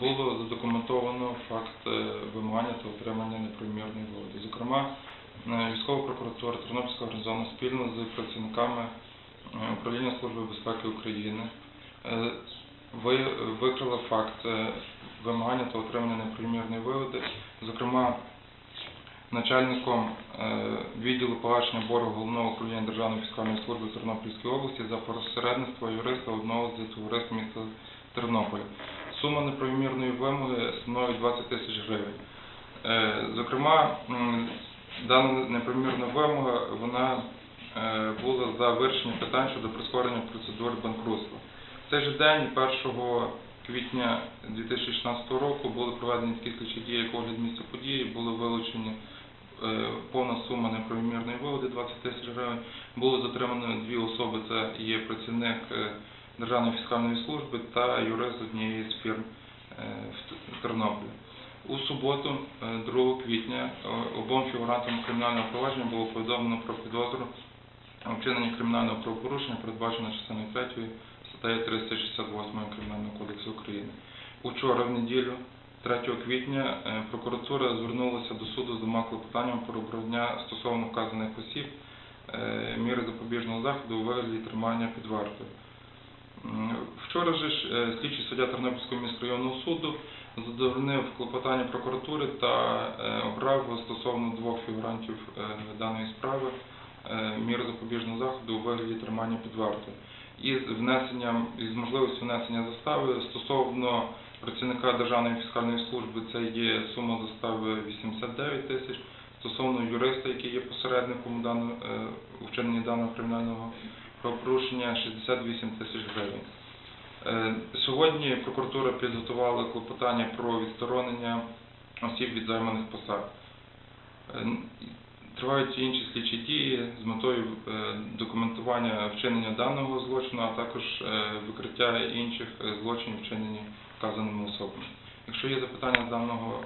було задокументовано факт е, вимагання та отримання неправомірної вигоди. Зокрема, е, військова прокуратура Тернопільського організована спільно з працівниками е, управління Служби безпеки України викрила факт вимагання та отримання неправомірної вигоди. Зокрема, начальником відділу погашення боргу головного управління Державної фіскальної служби Тернопільської області за посередництво юриста одного з товариств міста Тернополя. Сума неправомірної вимоги становить 20 тисяч гривень. Е, Зокрема, дана неправомірна вимога вона е, була за вирішення питань щодо прискорення процедури банкрутства. В цей же день, 1 квітня 2016 року, були проведені такі слідчі дії, як огляд місця події, були вилучені е, повна сума неправомірної вигоди 20 тисяч гривень. Було затримано дві особи, це є працівник Державної фіскальної служби та юрист однієї з фірм е, в Тернополі. У суботу, е, 2 квітня, е, обом фігурантам кримінального провадження було повідомлено про підозру у вчиненні кримінального правопорушення, передбачено частиною 3 статтею 368 Кримінального кодексу України. Учора, в неділю, 3 квітня, е, прокуратура звернулася до суду з двома клопотаннями про обрання стосовно вказаних осіб міри запобіжного заходу у вигляді тримання під вартою. Вчора же ж е, слідчий суддя Тернопільського міськрайонного суду задовольнив клопотання прокуратури та е, обрав стосовно двох фігурантів е, даної справи міри запобіжного заходу у вигляді тримання під вартою. Із внесенням можливістю внесення застави стосовно працівника Державної фіскальної служби це є сума застави 89 тисяч. Стосовно юриста, який є посередником вчиненні даного кримінального правопорушення 68 тисяч гривень. Сьогодні прокуратура підготувала клопотання про відсторонення осіб від займаних посад. Е, Тривають інші слідчі дії з метою е, документування вчинення даного злочину, а також е, викриття інших злочинів, вчинені вказаними особами. Якщо є запитання з даного